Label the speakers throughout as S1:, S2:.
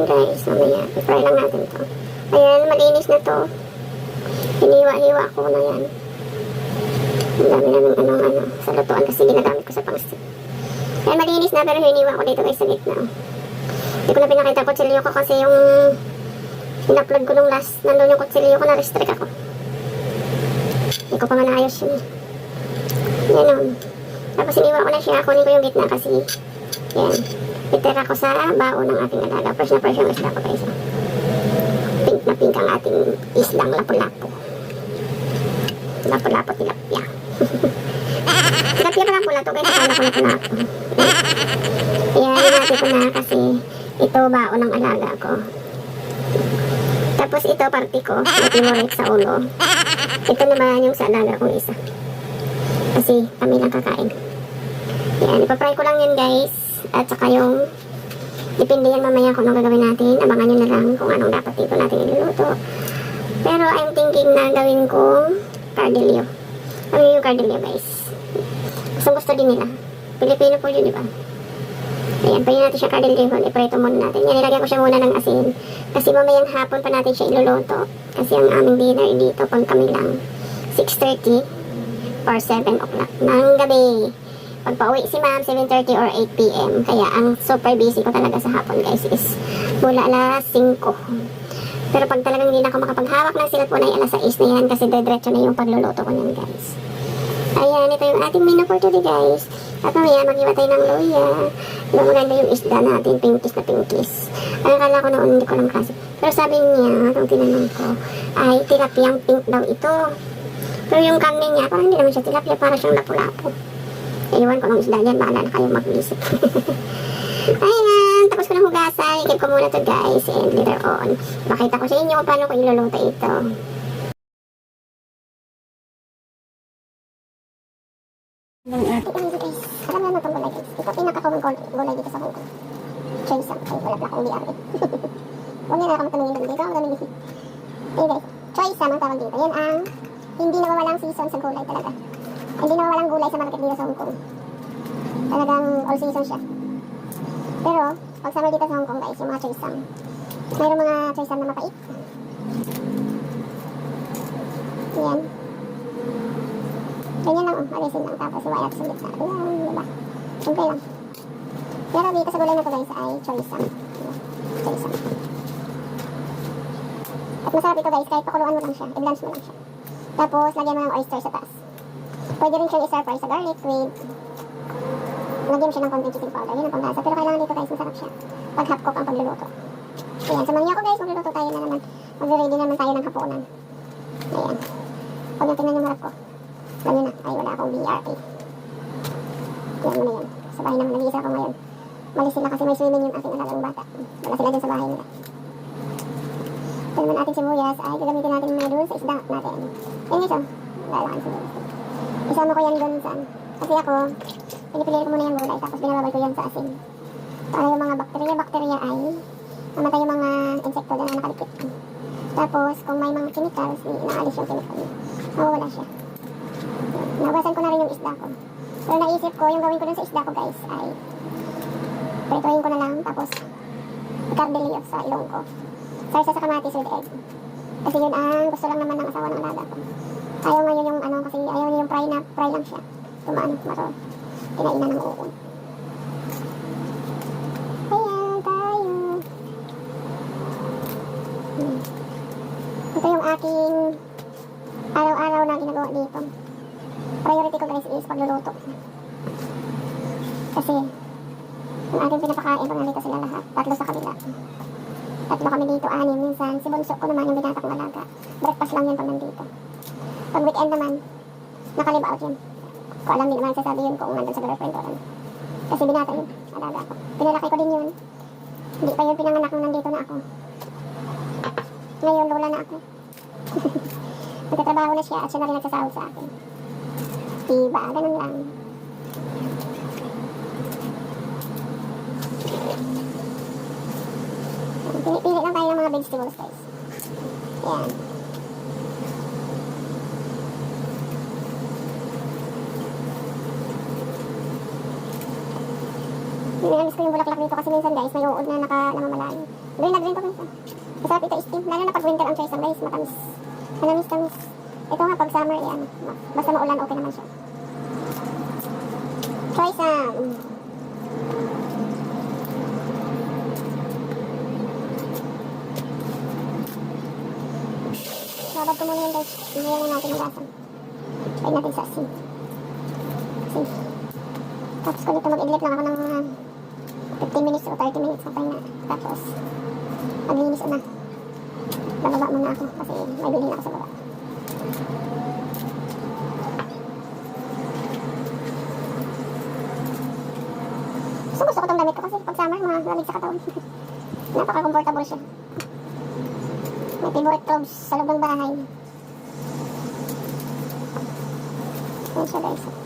S1: yan guys. Mamaya, i-fry lang natin to. Ayan, malinis na to. Hiniwa-hiwa ko na yan. Ang dami namin ano, ano, sa lutuan kasi ginagamit ko sa pangsit. Ayan, malinis na pero hiniwa ko dito guys sa gitna. Hindi ko na pinakita kutsilyo ko kasi yung in-upload ko nung last, nandun yung kutsilyo ko, na-restrict ako. Hindi ko pa nga naayos yun eh. Yan o. Tapos iniwan ko na siya, kunin ko yung gitna kasi, yan. Itira ko sa bao ng ating alaga. Fresh na fresh yung isda ko guys. Pink na pink ang ating isdang lapu-lapu. Lapu-lapu tilapia. tilapia pa lang pula to guys. Akala ko lapu-lapu. Yan, natin ko na kasi ito bao ng alaga ko. Tapos ito party ko, natimurit sa ulo. Ito naman yung sa alaga kong isa. Kasi kami lang kakain. Yan, ipapry ko lang yan guys. At saka yung depende yan mamaya kung anong gagawin natin. Abangan nyo na lang kung anong dapat dito natin iluluto. Pero I'm thinking na gawin kong cardillo. Ano yung cardillo guys? Gusto gusto din nila. Pilipino po yun, di? Ayan, pwede natin siya cardillo. Ipreto muna natin. Yan, nilagyan ko siya muna ng asin. Kasi mamayang hapon pa natin siya iluluto. Kasi ang aming dinner dito pang kami lang. 6.30 or 7 o'clock ng gabi. Pag pauwi si ma'am, 7.30 or 8 p.m. Kaya ang super busy ko talaga sa hapon guys is mula alas 5. Pero pag talagang hindi na ako makapaghawak ng cellphone ay alas 6 na yan kasi diretso na yung pagluluto ko niyan guys. Ayan, ito yung ating menu for today guys. At mamaya mag-iwa tayo ng luya. Diba maganda yung isda natin, pinkis na pinkis. Ang akala ko noon hindi ko lang klase. Pero sabi niya, nung tinanong ko, ay tilapiyang pink daw ito. Pero yung karne niya, parang hindi naman siya tilapia, parang siyang lapu-lapu. Ewan ko nung isda yan, bahala na kayo mag-isip. Ayan, tapos ko ng hugasan. Ikip ko muna to guys, and later on, makita ko sa inyo kung paano ko iluluto ito. Ng ating ano guys, alam naman itong gulay guys. Ito pinakakawang gul- gulay dito sa Hong Kong. Choice ang, ay wala plaka, hindi ari. Huwag niya na ako matanungin doon dito, ang dami dito. Ayun guys, choice ang tawag dito. Yan ang hindi nawawalang season sa gulay talaga. Hindi nawawalang gulay sa market dito sa Hong Kong. Talagang all season siya. Pero, pag summer dito sa Hong Kong guys, yung mga choice ang. Mayroong mga ang na mapait. Yan. Ganyan lang, oh, alisin lang. Tapos iwala sa gitna. Ayan, diba? Simple lang. Pero dito sa gulay na to guys ay. Choice ang. At masarap ito guys, kahit pakuluan mo lang siya. I-blanch mo lang siya. Tapos, lagyan mo ng oyster sa taas. Pwede rin siyang fry sa garlic with lagyan mo siya ng konting chicken powder. Yun ang panglasa. Pero kailangan dito guys, masarap siya. Pag half cook ang pagluluto. Ayan, samahan niyo ako guys, magluluto tayo na naman. Mag-ready naman tayo ng hapunan. Ayan. Huwag niyo tingnan yung harap ko. Niyo na, ay wala akong BRA. Yan mo na yan. Sa bahay naman, nag-iisa ako ngayon. Malis sila kasi may swimming yung aking alagang bata. Wala sila dyan sa bahay nila. Ito naman ating sibuyas ay gagamitin natin mga doon sa isda natin. Yan ito. Lalakan sibuyas. Isama ko yan doon sa Kasi ako, pinipili ko muna yung gulay tapos binababay ko yan sa asin. Para yung mga bakterya-bakterya ay mamatay yung mga insekto na nakalikit. Tapos, kung may mga chemicals, inaalis yung chemical. Mawawala siya. Nabasan ko na rin yung isda ko. Pero naisip ko, yung gawin ko dun sa isda ko guys ay prituhin ko na lang tapos cardillo sa ilong ko. Sarsa sa kamatis with egg. Kasi yun ang gusto lang naman ng asawa ng alaga ko. Ayaw ngayon yung ano kasi ayaw niya yung fry na fry lang siya. Tumaan, maro. Kinainan ng uod. Ayan tayo. Ito yung aking araw-araw na ginagawa dito. Priority ko guys is pagluluto. Kasi ang aking pinapakain pag nandito sila lahat. Tatlo sa kabila. Tatlo kami dito, anim. Minsan, si Bunso ko naman yung binata kong alaga. Breakfast lang yun pag nandito. Pag weekend naman, nakalib out yun. Ko alam din naman sasabi yun kung nandun sa girlfriend ko. Ano. Kasi binata yun, alaga ko. Pinalaki ko din yun. Hindi pa yun pinanganak nung nandito na ako. Ngayon, lola na ako. Nagtatrabaho na siya at siya na rin nagsasahod sa akin. Diba? Ganun lang. Pili-pili lang tayo ng mga vegetables guys. Yan. Ninamis ko yung bulaklak dito kasi minsan guys may uod na naka namamalayan. Green na green to guys. Masarap ito steam. Lalo na pag winter ang choice guys. Matamis. Manamis tamis. Ito nga pag summer yan. Basta maulan okay naman siya. Choice um, Babad ko muna yun guys. Hinayang na natin ang lasang. Try natin sa asin. Asin. Tapos ko dito mag-idlip lang ako ng mga 15 minutes o 30 minutes. Okay na. Tapos, maglinis na. Bababa muna ako kasi may bilhin ako sa baba. Gusto gusto ko itong damit ko kasi pag summer, mga lamig sa katawan. Napaka-comfortable siya. May favorite clothes sa loob ng bahay. Ayan siya guys.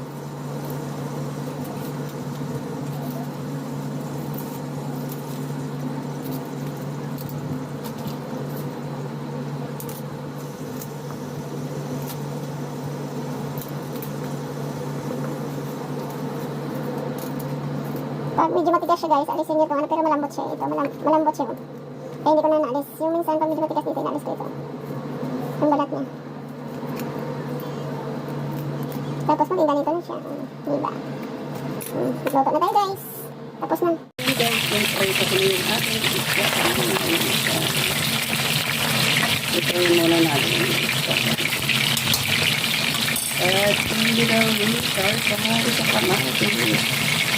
S1: Pag medyo matigas siya guys, alisin niyo ito. Ano, pero malambot siya. Ito, malam malambot siya. Kaya hindi ko na naalis. Yung minsan pag medyo matigas dito, inaalis ko ito. Yung balat niya. Tapos maging ganito na siya. Diba? Hmm, Luto na tayo guys. Tapos na.
S2: Guys, guys, ay ito yung isda. Ito muna natin. At hindi daw yung sa mga sa kamatin.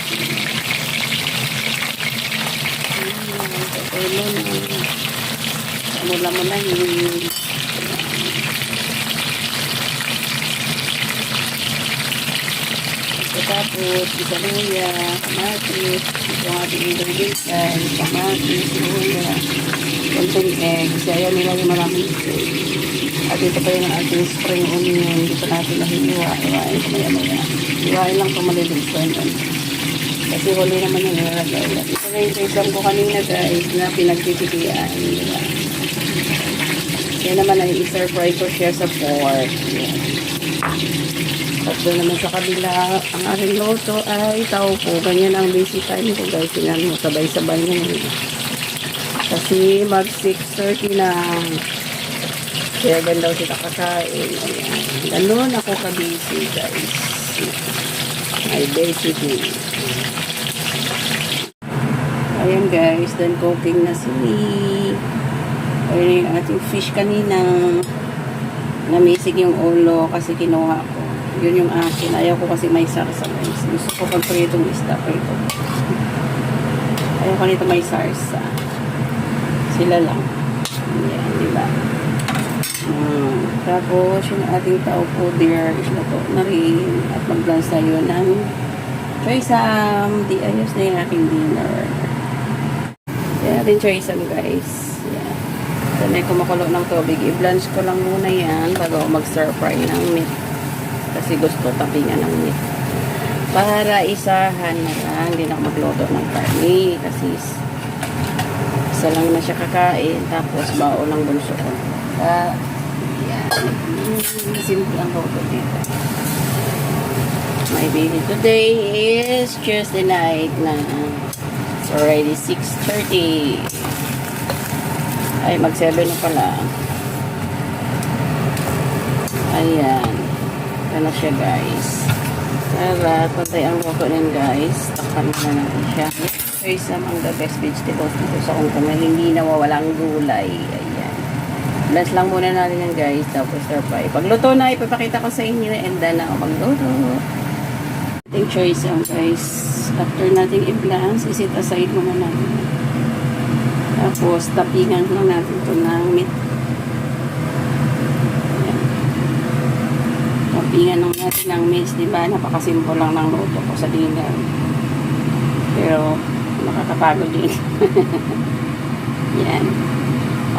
S2: Ito muna. Mula mo na yung Tapos, isa luya, kamatis, ito ang ating ingredients ay kamatis, luya, konting eggs, ayaw nila yung maraming. At ito pa yung ating spring onion, dito natin nahihiwa, iwain ko maya maya. Iwain lang kung maliliit ko yun. Kasi huli naman yung nilagay. At ito na yung sesam ko kanina guys, na pinagtititian nila. Yan naman ay i-fry ko siya sa pork. Doon naman sa kabila, ang aking loto ay taupo. Ganyan ang busy time ko guys. Tingnan mo, sabay-sabay na. Kasi mag 6.30 na. Kaya daw sila kakain. Ayan. Ganun ako ka-busy guys. Ay, basically. Ayan guys, then cooking na si Ayun yung ating fish kanina. Namisig yung ulo kasi kinuha ko. Yun yung akin. Ayaw ko kasi may guys. Gusto ko pag pritong isda prito. Ayaw ko nito may sarsa. Sila lang. Yan, di ba? Hmm. Tapos, yung ating tao po there is luto na rin. At mag-dance tayo ng Choysam. Di ayos na yung aking dinner. Natin Choysam guys. Yan. Then may ng tubig. I-blanch ko lang muna yan bago mag-stir fry ng meat. Kasi gusto tapingan ng meat. Para isahan na lang. Hindi na magluto ng karne. Kasi isa lang na siya kakain. Tapos bao ng bunso ko. Ah, yan. Mm, Simple ang luto dito. My baby today is Tuesday night na. Already 6.30. Ay, mag-7 na pala. Ayan. Ano siya, guys. Tara, patay ang niyan, guys. Takpan na natin siya. Choice among the best vegetables dito sa Hong na hindi nawawala ang gulay. Ayan. Bless lang muna natin yan, guys. Tapos, fry. Pagluto na, ipapakita ko sa inyo and then ako magluto. Ating choice yan, guys. After nating i-blance, isit aside muna natin. Tapos, tapingan lang natin ito ng meat. Ayan. Tapingan lang natin ng meat, di ba? Napakasimple lang ng luto ko sa dinner. Pero, nakakapagod din. Yan.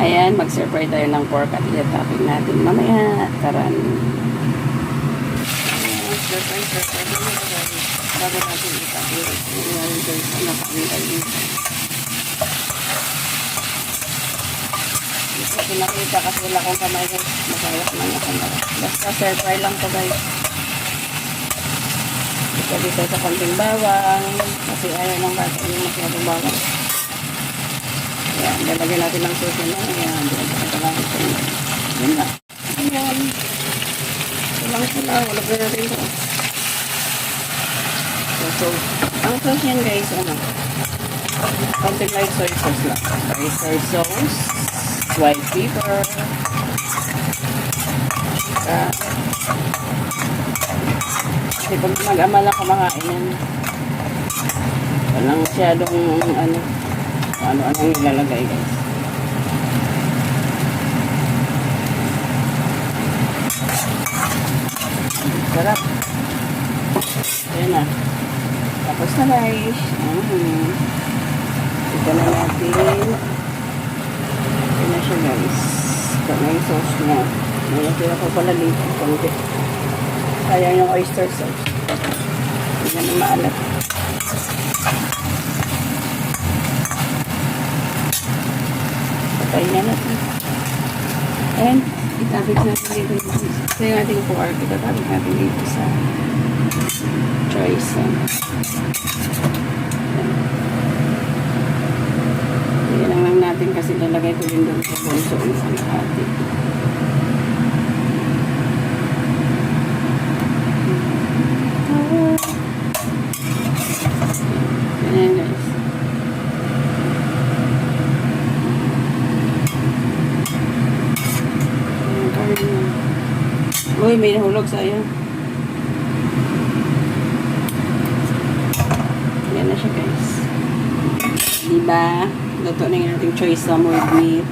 S2: Ayan, mag-surprise tayo ng pork at itatapin natin mamaya. Taran. Ayan, surprise, surprise. Bago natin itapin. Ayan, guys, ano pa tayo Gusto ko nakita kasi wala akong kamay guys. Masayas man yung kamay. Basta stir fry lang to guys. Pwede tayo sa konting bawang. Kasi ayaw ng bata yung masyadong bawang. Ayan, lalagyan natin ng na. Ayan, ito lang ito. Yun lang. Ayan. Ito lang sila. Walagyan natin ito. So, so, ang sauce yan guys, ano? Something like soy sauce lang. Soy sauce, white pepper, uh, kasi pag mag-amala ka makain yan, walang masyadong ano, ano-ano ang ilalagay guys. Sarap. Ayan na. Tapos na guys. Mm. Ito na natin. Ito na siya guys. Ito na yung sauce niya. May natira ko pala dito. Konti. Sayang yung oyster sauce. Hindi na maalat. Patayin na natin. And itabig natin dito. Ito yung ating pork. Itabig natin dito sa choice. Yan lang lang natin kasi lalagay ko din doon sa bunso isang atin. Ayan guys. Ayan, kawin mo. Uy, may nahulog sa'yo. Yan na siya guys. Diba? Luto na yung ating choice sa with meat.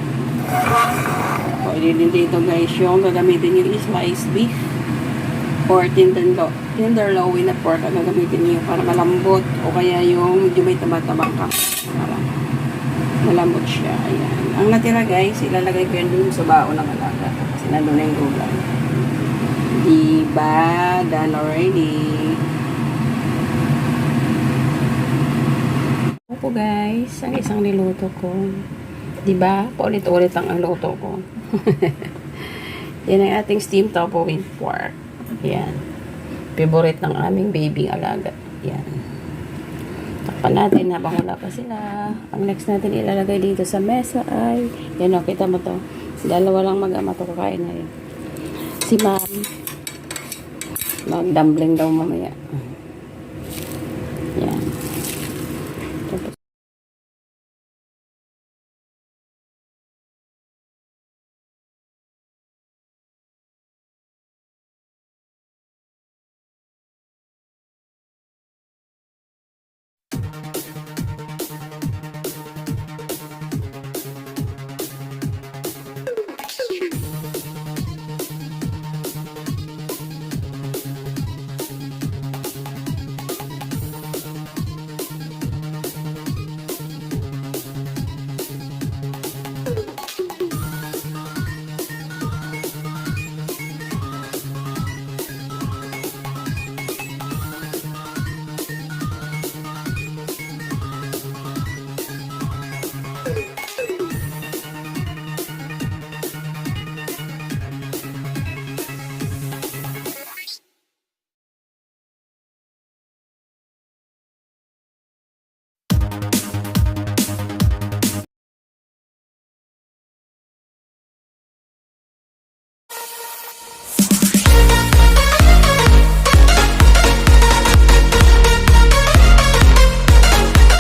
S2: Pwede din dito guys yung gagamitin nyo is sliced beef or tenderlo tenderloin na pork ang gagamitin niyo para malambot o kaya yung medyo may taba-tabang ka para malambot siya ayan ang natira guys ilalagay ko yan dun sa baon ng alaga kasi nandun na yung gulay diba done already Opo guys, ang isang niluto ko. 'Di ba? Paulit-ulit ang luto ko. Yan ang ating steamed tofu with pork. Yan. Favorite ng aming baby alaga. Yan. Takpan natin habang wala pa sila. Ang next natin ilalagay dito sa mesa ay, yan o, kita mo to. Dalawa lang mag-ama to kakain ngayon. Si ma'am, mag-dumpling daw mamaya.